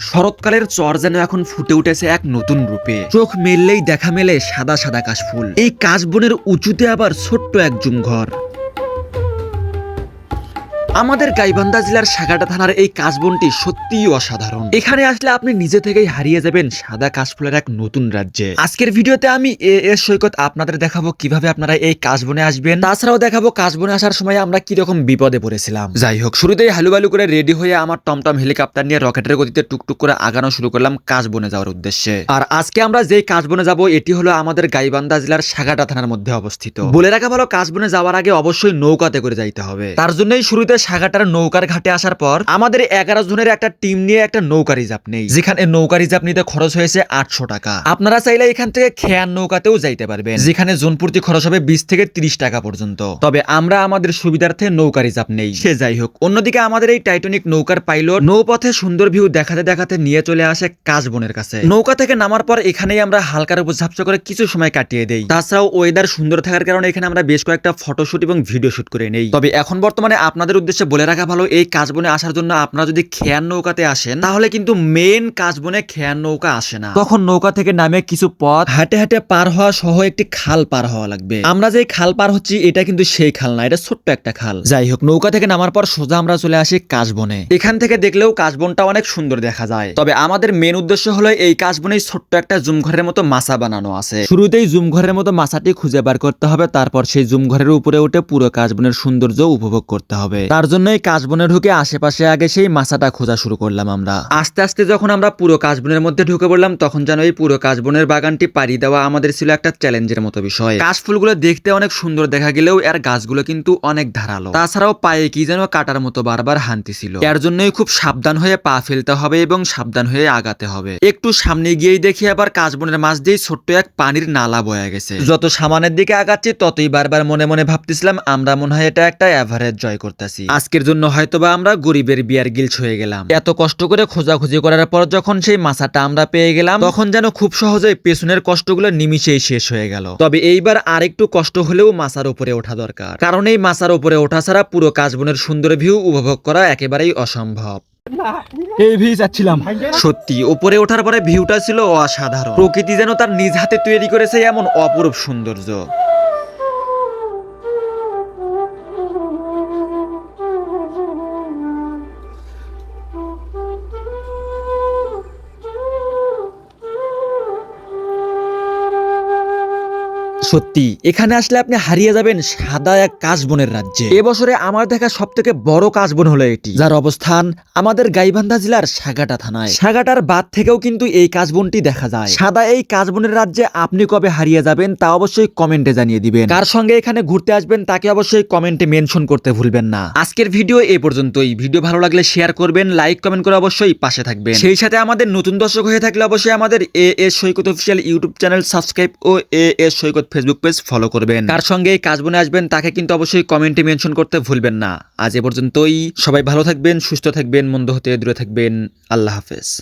শরৎকালের চর যেন এখন ফুটে উঠেছে এক নতুন রূপে। চোখ মেললেই দেখা মেলে সাদা সাদা কাশফুল। এই কাশবনের উঁচুতে আবার ছোট্ট এক ঘর আমাদের গাইবান্ধা জেলার সাগাটা থানার এই কাশবনটি সত্যিই অসাধারণ। এখানে আসলে আপনি নিজে থেকেই হারিয়ে যাবেন সাদা কাশফুলের এক নতুন রাজ্যে। আজকের ভিডিওতে আমি এ এস সৈকত আপনাদের দেখাবো কীভাবে আপনারা এই কাশবনে আসবেন। তাছাড়াও দেখাবো কাশবনে আসার সময় আমরা কীরকম বিপদে পড়েছিলাম। যাই হোক, শুরুতেই হালুবালু করে রেডি হয়ে আমার টমটম হেলিকপ্টার নিয়ে রকেটের গতিতে টুকটুক করে আগানো শুরু করলাম কাশবনে যাওয়ার উদ্দেশ্যে। আর আজকে আমরা যেই কাশবনে যাব, এটি হলো আমাদের গাইবান্ধা জেলার সাগাটা থানার মধ্যে অবস্থিত। বলে রাখা ভালো, কাশবনে যাওয়ার আগে অবশ্যই নৌকাতে করে যাইতে হবে। তার জন্যই শুরুতে সাগাটার নৌকার ঘাটে আসার পর আমাদের এগারো জনের একটা টিম নিয়ে একটা নৌকা রিজার্ভ নেই। যেখানে নৌকা রিজার্ভ নিতে খরচ হয়েছে আটশো টাকা। আপনারা চাইলে এখান থেকে খেয়ার নৌকাতেও যাইতে পারবেন। যেখানে জোনপ্রতি খরচ হবে বিশ থেকে তিরিশ টাকা পর্যন্ত। তবে আমরা আমাদের সুবিধার্থে নৌকা রিজার্ভ নেই। সে যাই হোক, অন্যদিকে আমাদের এই টাইটানিক নৌকার পাইলট নৌপথে সুন্দর ভিউ দেখাতে দেখাতে নিয়ে চলে আসে কাশবনের কাছে। নৌকা থেকে নামার পর এখানেই আমরা হালকার উপর ঝাপসা করে কিছু সময় কাটিয়ে দেই। তাছাড়াও ওয়েদার সুন্দর থাকার কারণে এখানে আমরা বেশ কয়েকটা ফটোশুট এবং ভিডিও শুট করে নেই। তবে এখন বর্তমানে আপনাদের উদ্দেশ্যে বলে রাখা ভালো এই কাশবনে আসার জন্য আপনারা যদি খেয়ার নৌকাতে আসেন তাহলে কিন্তু মেন কাশবনে খেয়ার নৌকা আসে না। তখন নৌকা থেকে নামে কিছু পথ হাঁটে হাঁটে পার হওয়া সহ একটি খাল পার হওয়া লাগবে। আমরা যে খাল পার হচ্ছি এটা কিন্তু সেই খাল না এটা ছোট্ট একটা খাল। যাই হোক নৌকা থেকে নামার পর সোজা আমরা চলে আসি কাশবনে। এখান থেকে দেখলেও কাশবনটা অনেক সুন্দর দেখা যায়। তবে আমাদের মেন উদ্দেশ্য হলো এই কাশবনেই ছোট্ট একটা জুম ঘরের মতো মাছা বানানো আছে। শুরুতেই জুম ঘরের মতো মাছাটি খুঁজে বার করতে হবে তারপর সেই জুম ঘরের উপরে উঠে পুরো কাশবনের সৌন্দর্য উপভোগ করতে হবে। তার জন্য এই কাশবনে ঢুকে আশেপাশে আগে সেই মাছাটা খোঁজা শুরু করলাম আমরা। আস্তে আস্তে যখন আমরা পুরো কাশবনের মধ্যে ঢুকে পড়লাম, তখন যেন এই পুরো কাশবনের বাগানটি পাড়ি দেওয়া আমাদের ছিল একটা চ্যালেঞ্জের মতো বিষয়। কাশফুলগুলো দেখতে অনেক সুন্দর দেখা গেলেও এর গাছগুলো কিন্তু অনেক ধারালো। তাছাড়াও পায়ে কি যেন কাটার মতো বারবার হানতি ছিল। এর জন্যই খুব সাবধান হয়ে পা ফেলতে হবে এবং সাবধান হয়ে আগাতে হবে। একটু সামনে গিয়েই দেখি আবার কাশবনের মাছ দিয়ে ছোট্ট এক পানির নালা বয়ে গেছে। যত সামানের দিকে আগাচ্ছি, ততই বারবার মনে মনে ভাবতেছিলাম, আমরা মনে হয় এটা একটা এভারেজ জয় করতেছি। আজকের জন্য হয়তোবা আমরা গরিবের বিয়ার গিলস হয়ে গেলাম। এত কষ্ট করে খোঁজাখুঁজি করার পর যখন সেই মাছাটা আমরা পেয়ে গেলাম তখন যেন খুব সহজে পেছনের কষ্টগুলো নিমিশেই শেষ হয়ে গেল। তবে এইবার আরেকটু কষ্ট হলেও মাছার উপরে ওঠা দরকার। কারণ এই মাছার উপরে ওঠা ছাড়া পুরো কাশবনের সুন্দর ভিউ উপভোগ করা একেবারেই অসম্ভব। এই ভিজ যাচ্ছিলাম সত্যি উপরে ওঠার পরে ভিউটা ছিল অসাধারণ। প্রকৃতি যেন তার নিজ হাতে তৈরি করেছে এমন অপরূপ সৌন্দর্য। সত্যি, এখানে আসলে আপনি হারিয়ে যাবেন সাদা এক কাশবনের রাজ্যে। এবছরে আমার দেখা সব থেকে বড় কাশবন হলো এটি। যার অবস্থান আমাদের গাইবান্ধা জেলার সাগাটা থানায়। সাগাটার বাদ থেকেও কিন্তু এই কাশবনটি দেখা যায়। সাদা এই কাশবনের রাজ্যে আপনি কবে হারিয়ে যাবেন তা অবশ্যই কমেন্টে জানিয়ে দিবেন। কার সঙ্গে এখানে ঘুরতে আসবেন তাকে অবশ্যই কমেন্টে মেনশন করতে ভুলবেন না। আজকের ভিডিও এই পর্যন্তই। ভিডিও ভালো লাগলে শেয়ার করবেন, লাইক, কমেন্ট করে অবশ্যই পাশে থাকবেন। সেই সাথে আমাদের নতুন দর্শক হয়ে থাকলে অবশ্যই আমাদের A S Saikat official YouTube channel subscribe O A S Saikat Facebook page follow করবেন। তার সঙ্গে কাজ বনে আসবেন তাকে কিন্তু অবশ্যই কমেন্টে মেনশন করতে ভুলবেন না। আজ এ পর্যন্তই। সবাই ভালো থাকবেন, সুস্থ থাকবেন, মন্দ হতে দূরে থাকবেন। আল্লাহ হাফেজ।